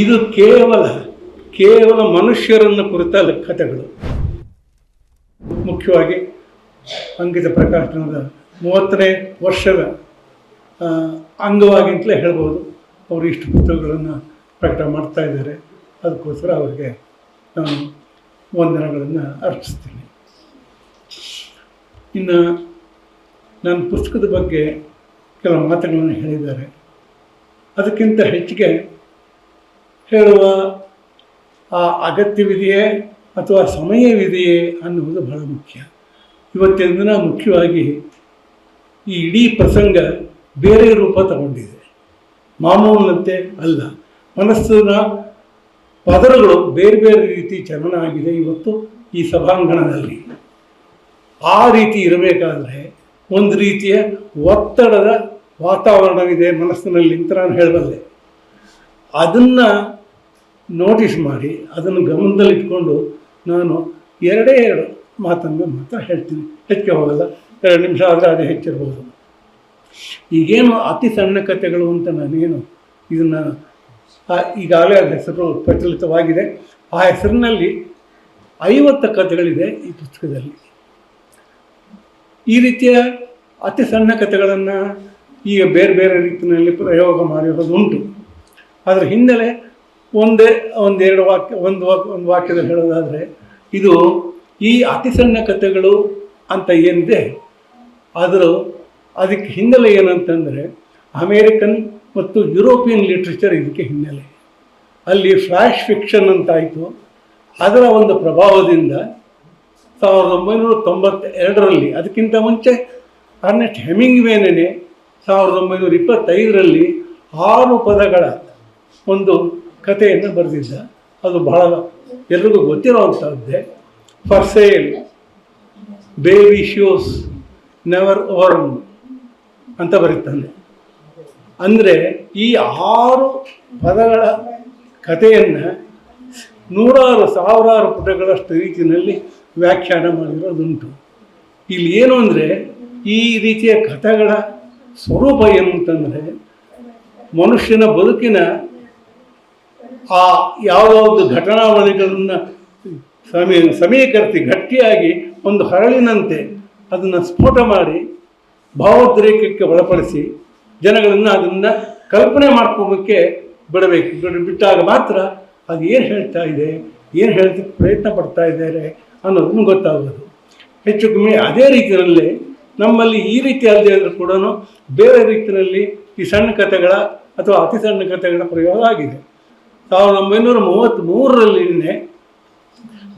ಇದು ಕೇವಲ ಕೇವಲ ಮನುಷ್ಯರನ್ನು ಕುರಿತ ಕಥೆಗಳು ಮುಖ್ಯವಾಗಿ ಅಂಕಿತ ಪ್ರಕಾಶನದ ಮೂವತ್ತನೇ ವರ್ಷದ ಅಂಗವಾಗಿಂತಲೇ ಹೇಳ್ಬೋದು. ಅವರು ಇಷ್ಟು ಪುಸ್ತಕಗಳನ್ನು ಪ್ರಕಟ ಮಾಡ್ತಾ ಇದ್ದಾರೆ. ಅದಕ್ಕೋಸ್ಕರ ಅವರಿಗೆ ನಾನು ವಂದನೆಗಳನ್ನು ಅರ್ಪಿಸ್ತೀನಿ. ಇನ್ನು ನನ್ನ ಪುಸ್ತಕದ ಬಗ್ಗೆ ಕೆಲವು ಮಾತುಗಳನ್ನು ಹೇಳಿದ್ದಾರೆ. ಅದಕ್ಕಿಂತ ಹೆಚ್ಚಿಗೆ ಹೇಳುವ ಆ ಅಗತ್ಯವಿದೆಯೇ ಅಥವಾ ಸಮಯವಿದೆಯೇ ಅನ್ನುವುದು ಬಹಳ ಮುಖ್ಯ. ಇವತ್ತಿನ ದಿನ ಮುಖ್ಯವಾಗಿ ಈ ಇಡೀ ಪ್ರಸಂಗ ಬೇರೆ ರೂಪ ತಗೊಂಡಿದೆ. ಮಾಮೂಲಿನಂತೆ ಅಲ್ಲ. ಮನಸ್ಸಿನ ಪದರಗಳು ಬೇರೆ ಬೇರೆ ರೀತಿ ಚಲನ ಆಗಿದೆ ಇವತ್ತು ಈ ಸಭಾಂಗಣದಲ್ಲಿ. ಆ ರೀತಿ ಇರಬೇಕಾದ್ರೆ ಒಂದು ರೀತಿಯ ಒತ್ತಡದ ವಾತಾವರಣವಿದೆ ಮನಸ್ಸಿನಲ್ಲಿ ಅಂತ ನಾನು ಹೇಳಬಲ್ಲೆ. ಅದನ್ನು ನೋಟಿಸ್ ಮಾಡಿ, ಅದನ್ನು ಗಮನದಲ್ಲಿಟ್ಕೊಂಡು ನಾನು ಎರಡೇ ಎರಡು ಮಾತನ್ನು ಮಾತ್ರ ಹೇಳ್ತೀನಿ. ಹೆಚ್ಚು ಹೋಗಲ್ಲ, ಎರಡು ನಿಮಿಷ ಆದರೆ ಅದೇ ಹೆಚ್ಚಿರ್ಬೋದು. ಈಗೇನು ಅತಿ ಸಣ್ಣ ಕಥೆಗಳು ಅಂತ ನಾನೇನು ಇದನ್ನು ಈಗಾಗಲೇ ಅದರ ಹೆಸರು ಪ್ರಚಲಿತವಾಗಿದೆ. ಆ ಹೆಸರಿನಲ್ಲಿ ಐವತ್ತು ಕಥೆಗಳಿದೆ ಈ ಪುಸ್ತಕದಲ್ಲಿ. ಈ ರೀತಿಯ ಅತಿ ಸಣ್ಣ ಕಥೆಗಳನ್ನು ಈಗ ಬೇರೆ ಬೇರೆ ರೀತಿಯಲ್ಲಿ ಪ್ರಯೋಗ ಮಾಡಿರೋದು ಉಂಟು ಅದರ ಹಿನ್ನೆಲೆ ಒಂದೇ, ಒಂದೆರಡು ವಾಕ್ಯ ಒಂದು ವಾಕ್, ಒಂದು ವಾಕ್ಯದಲ್ಲಿ ಹೇಳೋದಾದರೆ ಇದು ಈ ಅತಿ ಸಣ್ಣ ಕಥೆಗಳು ಅಂತ ಏನಿದೆ, ಆದರೂ ಅದಕ್ಕೆ ಹಿನ್ನೆಲೆ ಏನಂತಂದರೆ, ಅಮೇರಿಕನ್ ಮತ್ತು ಯುರೋಪಿಯನ್ ಲಿಟ್ರೇಚರ್ ಇದಕ್ಕೆ ಹಿನ್ನೆಲೆ. ಅಲ್ಲಿ ಫ್ಲ್ಯಾಶ್ ಫಿಕ್ಷನ್ ಅಂತಾಯಿತು. ಅದರ ಒಂದು ಪ್ರಭಾವದಿಂದ ಸಾವಿರದ ಒಂಬೈನೂರ ತೊಂಬತ್ತೆರಡರಲ್ಲಿ, ಅದಕ್ಕಿಂತ ಮುಂಚೆ ಅರ್ನೆಸ್ಟ್ ಹೆಮಿಂಗ್ವೇನೇ ಸಾವಿರದ ಒಂಬೈನೂರ ಇಪ್ಪತ್ತೈದರಲ್ಲಿ ಆರು ಪದಗಳ ಒಂದು ಕಥೆಯನ್ನು ಬರೆದಿದ್ದ. ಅದು ಬಹಳ ಎಲ್ರಿಗೂ ಗೊತ್ತಿರುವಂಥದ್ದೇ for sale baby shoes never worn ಅಂತ ಬರೀತಾನೆ. ಅಂದರೆ ಈ ಆರು ಪದಗಳ ಕಥೆಯನ್ನು ನೂರಾರು, ಸಾವಿರಾರು ಪುಟಗಳಷ್ಟು ರೀತಿಯಲ್ಲಿ ವ್ಯಾಖ್ಯಾನ ಮಾಡಿರೋದುಂಟು. ಇಲ್ಲಿ ಏನು ಅಂದರೆ, ಈ ರೀತಿಯ ಕಥೆಗಳ ಸ್ವರೂಪ ಏನು ಅಂತಂದರೆ, ಮನುಷ್ಯನ ಬದುಕಿನ ಆ ಯಾವ ಒಂದು ಘಟನಾವಳಿಗಳನ್ನು ಸಮೀ, ಸಮೀಕರಿಸಿ ಗಟ್ಟಿಯಾಗಿ ಒಂದು ಹರಳಿನಂತೆ ಅದನ್ನು ಸ್ಫೋಟ ಮಾಡಿ ಭಾವೋದ್ರೇಕಕ್ಕೆ ಒಳಪಡಿಸಿ ಜನಗಳನ್ನು ಅದನ್ನು ಕಲ್ಪನೆ ಮಾಡ್ಕೋಬೇಕೆ ಬಿಡಬೇಕು. ಬಿಡ್, ಬಿಟ್ಟಾಗ ಮಾತ್ರ ಅದು ಏನು ಹೇಳ್ತಾ ಇದೆ, ಏನು ಹೇಳ್ತಕ್ಕೆ ಪ್ರಯತ್ನ ಪಡ್ತಾ ಇದ್ದಾರೆ ಅನ್ನೋದನ್ನು ಗೊತ್ತಾಗೋದು. ಹೆಚ್ಚು ಕಮ್ಮಿ ಅದೇ ರೀತಿಯಲ್ಲಿ ನಮ್ಮಲ್ಲಿ ಈ ರೀತಿ ಅಲ್ಲದೆ ಆದರೂ ಕೂಡ ಬೇರೆ ರೀತಿಯಲ್ಲಿ ಈ ಸಣ್ಣ ಕಥೆಗಳ ಅಥವಾ ಅತಿ ಸಣ್ಣ ಕಥೆಗಳ ಪ್ರಯೋಗ ಆಗಿದೆ. ಸಾವಿರದ ಒಂಬೈನೂರ ಮೂವತ್ತ್ಮೂರರಲ್ಲಿನೇ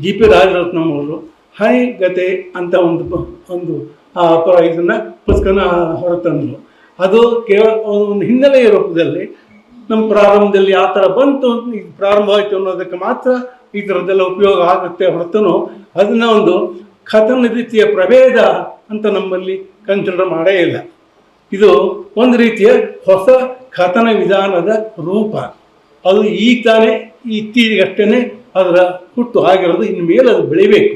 ಜಿ ಪಿ ರಾಜರತ್ನಂ ಅವರು ಹೈ ಗತೆ ಅಂತ ಒಂದು ಒಂದು, ಆ, ಪ- ಇದನ್ನ ಪುಸ್ತಕನ ಹೊರತಂದರು. ಅದು ಕೇವಲ ಒಂದು ಹಿನ್ನೆಲೆಯ ರೂಪದಲ್ಲಿ ನಮ್ಮ ಪ್ರಾರಂಭದಲ್ಲಿ ಆ ಥರ ಬಂತು. ಪ್ರಾರಂಭ ಆಯಿತು ಅನ್ನೋದಕ್ಕೆ ಮಾತ್ರ ಈ ಥರದ್ದೆಲ್ಲ ಉಪಯೋಗ ಆಗುತ್ತೆ ಹೊರತನು ಅದನ್ನ ಒಂದು ಕಥನ ರೀತಿಯ ಪ್ರಭೇದ ಅಂತ ನಮ್ಮಲ್ಲಿ ಕನ್ಸಿಡರ್ ಮಾಡೇ ಇಲ್ಲ. ಇದು ಒಂದು ರೀತಿಯ ಹೊಸ ಕಥನ ವಿಧಾನದ ರೂಪ. ಅದು ಈಗ ತಾನೇ ಇತ್ತೀಚೆಗಷ್ಟೇ ಅದರ ಹುಟ್ಟು ಆಗಿರೋದು ಇನ್ನು ಮೇಲೆ ಅದು ಬೆಳಿಬೇಕು.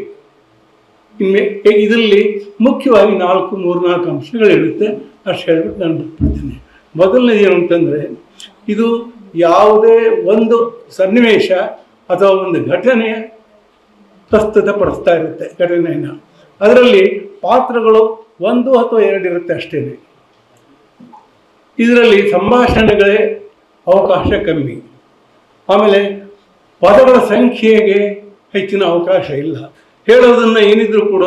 ಇನ್ಮೇ ಇದರಲ್ಲಿ ಮುಖ್ಯವಾಗಿ ನಾಲ್ಕು, ಮೂರು, ನಾಲ್ಕು ಅಂಶಗಳಿರುತ್ತೆ ಅಷ್ಟು ಹೇಳ್ಬಿಟ್ಟು ನಾನು ಬಿಟ್ಬಿಡ್ತೀನಿ. ಮೊದಲನೇದು ಏನು ಅಂತಂದರೆ ಇದು ಯಾವುದೇ ಒಂದು ಸನ್ನಿವೇಶ ಅಥವಾ ಒಂದು ಘಟನೆ ಪ್ರಸ್ತುತ ಪಡಿಸ್ತಾ ಇರುತ್ತೆ, ಘಟನೆಯನ್ನು. ಅದರಲ್ಲಿ ಪಾತ್ರಗಳು ಒಂದು ಅಥವಾ ಎರಡು ಇರುತ್ತೆ ಅಷ್ಟೇ ಇದರಲ್ಲಿ ಸಂಭಾಷಣೆಗಳೇ ಅವಕಾಶ ಕಮ್ಮಿ. ಆಮೇಲೆ ಪದಗಳ ಸಂಖ್ಯೆಗೆ ಹೆಚ್ಚಿನ ಅವಕಾಶ ಇಲ್ಲ. ಹೇಳೋದನ್ನು ಏನಿದ್ರು ಕೂಡ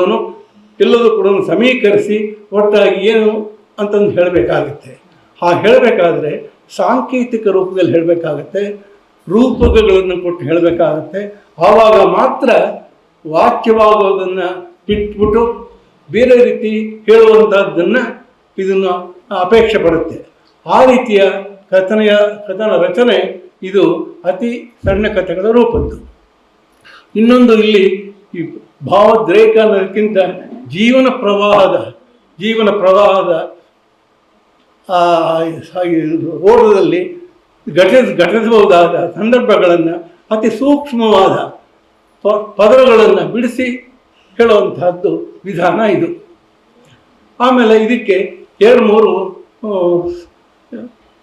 ಎಲ್ಲದೂ ಕೂಡ ಸಮೀಕರಿಸಿ ಒಟ್ಟಾಗಿ ಏನು ಅಂತಂದು ಹೇಳಬೇಕಾಗುತ್ತೆ. ಆ ಹೇಳಬೇಕಾದ್ರೆ ಸಾಂಕೇತಿಕ ರೂಪದಲ್ಲಿ ಹೇಳಬೇಕಾಗತ್ತೆ, ರೂಪಕಗಳನ್ನು ಕೊಟ್ಟು ಹೇಳಬೇಕಾಗತ್ತೆ. ಆವಾಗ ಮಾತ್ರ ವಾಕ್ಯವಾಗೋದನ್ನು ಬಿಟ್ಬಿಟ್ಟು ಬೇರೆ ರೀತಿ ಹೇಳುವಂಥದ್ದನ್ನು ಇದನ್ನು ಅಪೇಕ್ಷೆ ಪಡುತ್ತೆ. ಆ ರೀತಿಯ ಕಥನೆಯ, ಕಥನ ರಚನೆ ಇದು ಅತಿ ಸಣ್ಣ ಕಥೆಗಳ ರೂಪದ್ದು. ಇನ್ನೊಂದು ಇಲ್ಲಿ ಈ ಭಾವೋದ್ರೇಕ ಅನ್ನೋದಕ್ಕಿಂತ ಜೀವನ ಪ್ರವಾಹದ ಜೀವನ ಪ್ರವಾಹದ ಓಟದಲ್ಲಿ ಘಟಿಸ, ಘಟಿಸಬಹುದಾದ ಸಂದರ್ಭಗಳನ್ನು ಅತಿ ಸೂಕ್ಷ್ಮವಾದ ಪ ಪದಗಳನ್ನು ಬಿಡಿಸಿ ಹೇಳುವಂತಹದ್ದು ವಿಧಾನ ಇದು. ಆಮೇಲೆ ಇದಕ್ಕೆ ಎರಡು ಮೂರು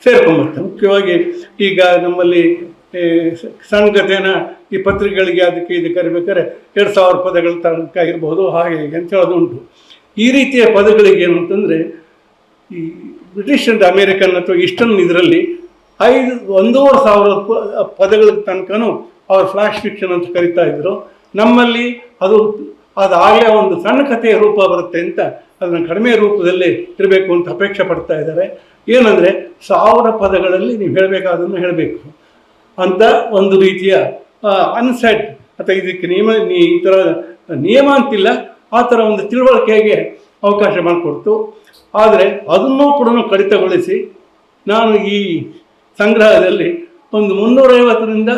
ಸೇರ್ಕೊಂಬರ್ತವೆ ಮುಖ್ಯವಾಗಿ ಈಗ ನಮ್ಮಲ್ಲಿ ಸಣ್ಣ ಈ ಪತ್ರಿಕೆಗಳಿಗೆ ಅದಕ್ಕೆ ಇದು ಕರಿಬೇಕಾದ್ರೆ ಎರಡು ಸಾವಿರ ಪದಗಳ ತನಕ ಇರಬಹುದು ಹಾಗೆ ಹೀಗೆ ಅಂತ ಹೇಳೋದು ಉಂಟು. ಈ ರೀತಿಯ ಪದಗಳಿಗೆ ಏನು ಅಂತಂದರೆ ಈ ಬ್ರಿಟಿಷ್ ಅಂಡ್ ಅಮೇರಿಕನ್ ಅಥವಾ ಇಷ್ಟನ್ ಇದರಲ್ಲಿ ಐದು, ಒಂದೂವರೆ ಸಾವಿರ ಪದಗಳ ತನಕನೂ ಅವರು ಫ್ಲಾಶ್ ಫಿಕ್ಷನ್ ಅಂತ ಕರಿತಾ ಇದ್ದರು ನಮ್ಮಲ್ಲಿ ಅದು, ಅದಾಗಲೇ ಒಂದು ಸಣ್ಣ ಕಥೆಯ ರೂಪ ಬರುತ್ತೆ ಅಂತ ಅದನ್ನು ಕಡಿಮೆ ರೂಪದಲ್ಲಿ ಇರಬೇಕು ಅಂತ ಅಪೇಕ್ಷೆ ಪಡ್ತಾ ಇದ್ದಾರೆ. ಏನಂದರೆ ಸಾವಿರ ಪದಗಳಲ್ಲಿ ನೀವು ಹೇಳಬೇಕಾದನ್ನು ಹೇಳಬೇಕು. ಅಂತ ಒಂದು ರೀತಿಯ ಅನ್ಸೆಟ್ ಅಥವಾ ಇದಕ್ಕೆ ನಿಯಮ ಈ ಥರ ನಿಯಮ ಅಂತಿಲ್ಲ, ಆ ಥರ ಒಂದು ತಿಳುವಳಿಕೆಗೆ ಅವಕಾಶ ಮಾಡಿಕೊಡ್ತು. ಆದರೆ ಅದನ್ನು ಕೂಡ ಕಡಿತಗೊಳಿಸಿ ನಾನು ಈ ಸಂಗ್ರಹದಲ್ಲಿ ಒಂದು ಮುನ್ನೂರೈವತ್ತರಿಂದ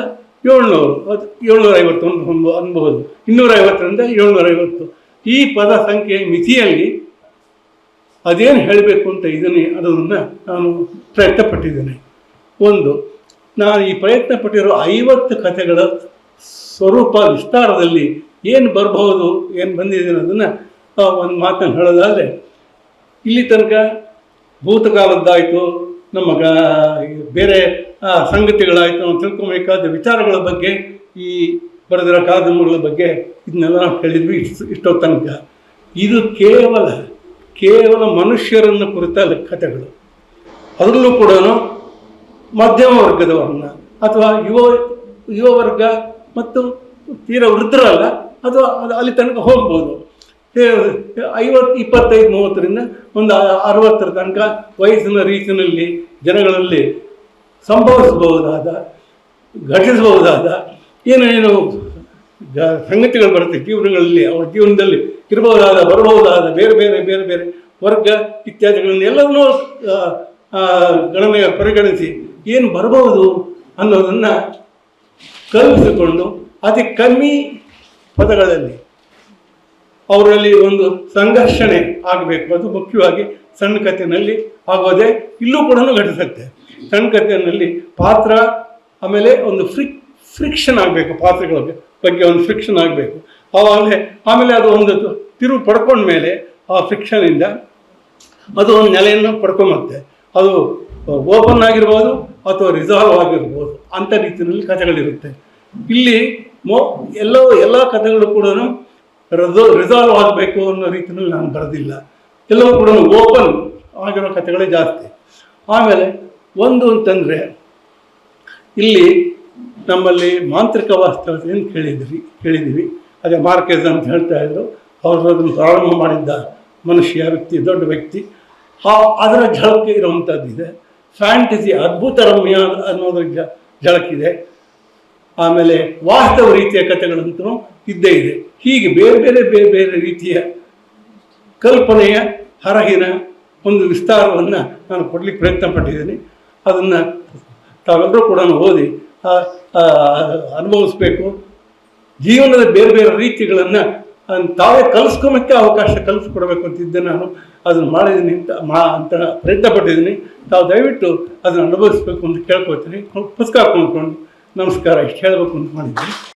ಏಳ್ನೂರು, ಅದು ಏಳ್ನೂರೈವತ್ತು ಒಂದು ಅನ್ಬೋದು ಇನ್ನೂರೈವತ್ತರಿಂದ ಏಳ್ನೂರೈವತ್ತು. ಈ ಪದ ಸಂಖ್ಯೆ ಮಿತಿಯಲ್ಲಿ ಅದೇನು ಹೇಳಬೇಕು ಅಂತ ಇದನ್ನೇ ಅದನ್ನು ನಾನು ಪ್ರಯತ್ನ ಪಟ್ಟಿದ್ದೇನೆ ಒಂದು, ನಾನು ಈ ಪ್ರಯತ್ನ ಪಟ್ಟಿರೋ ಐವತ್ತು ಕಥೆಗಳ ಸ್ವರೂಪ ವಿಸ್ತಾರದಲ್ಲಿ ಏನು ಬರಬಹುದು, ಏನು ಬಂದಿದೆ ಅನ್ನೋದನ್ನು ಒಂದು ಮಾತನ್ನು ಹೇಳೋದಾದರೆ, ಇಲ್ಲಿ ತನಕ ಭೂತಕಾಲದ್ದಾಯಿತು, ನಮ್ಮ ಬೇರೆ ಸಂಗತಿಗಳಾಯಿತು ನಾವು ತಿಳ್ಕೊಬೇಕಾದ ವಿಚಾರಗಳ ಬಗ್ಗೆ, ಈ ಬರೆದಿರೋ ಕಾದಂಬರಿಗಳ ಬಗ್ಗೆ ಇದನ್ನೆಲ್ಲ ನಾವು ಹೇಳಿದ್ವಿ ಇಷ್ಟು ಇಷ್ಟೋ ತನಕ. ಇದು ಕೇವಲ ಕೇವಲ ಮನುಷ್ಯರನ್ನು ಕುರಿತ ಕಥೆಗಳು ಅದರಲ್ಲೂ ಕೂಡ ಮಧ್ಯಮ ವರ್ಗದವರನ್ನ ಅಥವಾ ಯುವ ಯುವ ವರ್ಗ ಮತ್ತು ತೀರ ವೃದ್ಧರಲ್ಲ ಅಥವಾ ಅದು ಅಲ್ಲಿ ತನಕ ಹೋಗ್ಬೋದು. ಐವತ್ತು ಇಪ್ಪತ್ತೈದು, ಮೂವತ್ತರಿಂದ ಒಂದು ಅರವತ್ತರ ತನಕ ವಯಸ್ಸಿನ ರೀತಿಯಲ್ಲಿ ಜನಗಳಲ್ಲಿ ಸಂಭವಿಸಬಹುದಾದ, ಘಟಿಸಬಹುದಾದ ಏನೇನು ಸಂಗತಿಗಳು ಬರುತ್ತೆ ಜೀವನಗಳಲ್ಲಿ ಅವರ ಜೀವನದಲ್ಲಿ ಇರಬಹುದಾದ, ಬರಬಹುದಾದ ಬೇರೆ ಬೇರೆ ಬೇರೆ ಬೇರೆ ವರ್ಗ ಇತ್ಯಾದಿಗಳನ್ನ ಎಲ್ಲವನ್ನೂ ಗಣನೆಯ ಪರಿಗಣಿಸಿ ಏನು ಬರಬಹುದು ಅನ್ನೋದನ್ನು ಕಲ್ಪಿಸಿಕೊಂಡು ಅತಿ ಕಮ್ಮಿ ಪದಗಳಲ್ಲಿ ಅವರಲ್ಲಿ ಒಂದು ಸಂಘರ್ಷಣೆ ಆಗಬೇಕು. ಅದು ಮುಖ್ಯವಾಗಿ ಸಣ್ಣ ಕಥೆಯಲ್ಲಿ ಆಗೋದೇ ಇಲ್ಲೂ ಕೂಡ ಘಟಿಸುತ್ತೆ. ಸಣ್ಣ ಕಥೆಯಲ್ಲಿ ಪಾತ್ರ, ಆಮೇಲೆ ಒಂದು ಫ್ರಿಕ್, ಫ್ರಿಕ್ಷನ್ ಆಗಬೇಕು ಪಾತ್ರಗಳ ಬಗ್ಗೆ ಒಂದು ಫ್ರಿಕ್ಷನ್ ಆಗಬೇಕು. ಆವಾಗಲೇ ಆಮೇಲೆ ಅದು ಒಂದು ತಿರುವು ಪಡ್ಕೊಂಡ ಮೇಲೆ ಆ ಫ್ರಿಕ್ಷನಿಂದ ಅದು ಒಂದು ನೆಲೆಯನ್ನು ಪಡ್ಕೊಂಬತ್ತೆ. ಅದು ಓಪನ್ ಆಗಿರ್ಬೋದು ಅಥವಾ ರಿಸಾಲ್ವ್ ಆಗಿರ್ಬೋದು ಅಂಥ ರೀತಿಯಲ್ಲಿ ಕಥೆಗಳಿರುತ್ತೆ. ಇಲ್ಲಿ ಮೋ ಎಲ್ಲ ಎಲ್ಲ ಕಥೆಗಳು ಕೂಡ ರಿಸೋ ರಿಸಾಲ್ವ್ ಆಗಬೇಕು ಅನ್ನೋ ರೀತಿಯಲ್ಲಿ ನಾನು ಬರೆದಿಲ್ಲ. ಎಲ್ಲವೂ ಕೂಡ ಓಪನ್ ಆಗಿರೋ ಕಥೆಗಳೇ ಜಾಸ್ತಿ. ಆಮೇಲೆ ಒಂದು ಅಂತಂದರೆ ಇಲ್ಲಿ ನಮ್ಮಲ್ಲಿ ಮಾಂತ್ರಿಕ ಏನು ಕೇಳಿದ್ರಿ ಕೇಳಿದ್ದೀವಿ ಅದೇ ಮಾರ್ಕೆಸ್ ಅಂತ ಹೇಳ್ತಾ ಇದ್ರು. ಅವರು ಅದನ್ನು ಪ್ರಾರಂಭ ಮಾಡಿದ್ದ ಮನುಷ್ಯ, ವ್ಯಕ್ತಿ, ದೊಡ್ಡ ವ್ಯಕ್ತಿ. ಆ, ಅದರ ಝಳಕೆ ಇರುವಂಥದ್ದಿದೆ ಫ್ಯಾಂಟಸಿ, ಅದ್ಭುತ ರಮ್ಯ ಅನ್ನೋದ್ರ ಜ ಝಳಕಿದೆ. ಆಮೇಲೆ ವಾಸ್ತವ ರೀತಿಯ ಕಥೆಗಳಂತೂ ಇದ್ದೇ ಇದೆ. ಹೀಗೆ ಬೇರೆ ಬೇರೆ ಬೇರೆ ಬೇರೆ ರೀತಿಯ ಕಲ್ಪನೆಯ ಹರಹಿನ ಒಂದು ವಿಸ್ತಾರವನ್ನು ನಾನು ಕೊಡಲಿಕ್ಕೆ ಪ್ರಯತ್ನ ಪಟ್ಟಿದ್ದೀನಿ ಅದನ್ನು ತಾವೆಲ್ಲರೂ ಕೂಡ ಓದಿ ಅನುಭವಿಸ್ಬೇಕು. ಜೀವನದ ಬೇರೆ ಬೇರೆ ರೀತಿಗಳನ್ನು ತಾವೇ ಕಲಿಸ್ಕೊಳಕ್ಕೆ ಅವಕಾಶ ಕಲಿಸ್ಕೊಡ್ಬೇಕು ಅಂತಿದ್ದೆ ನಾನು. ಅದನ್ನು ಮಾಡಿದ್ದೀನಿ ಅಂತ, ಮಾ, ಅಂತ ಪ್ರಯತ್ನ ಪಟ್ಟಿದ್ದೀನಿ. ತಾವು ದಯವಿಟ್ಟು ಅದನ್ನು ಅನುಭವಿಸ್ಬೇಕು ಅಂತ ಕೇಳ್ಕೊತೀನಿ ಪುಸ್ತಕ ಕೊಂಡ್ಕೊಂಡು ನಮಸ್ಕಾರ, ಇಷ್ಟು ಹೇಳಬೇಕು ಅಂತ ಮಾಡಿದ್ದೀನಿ.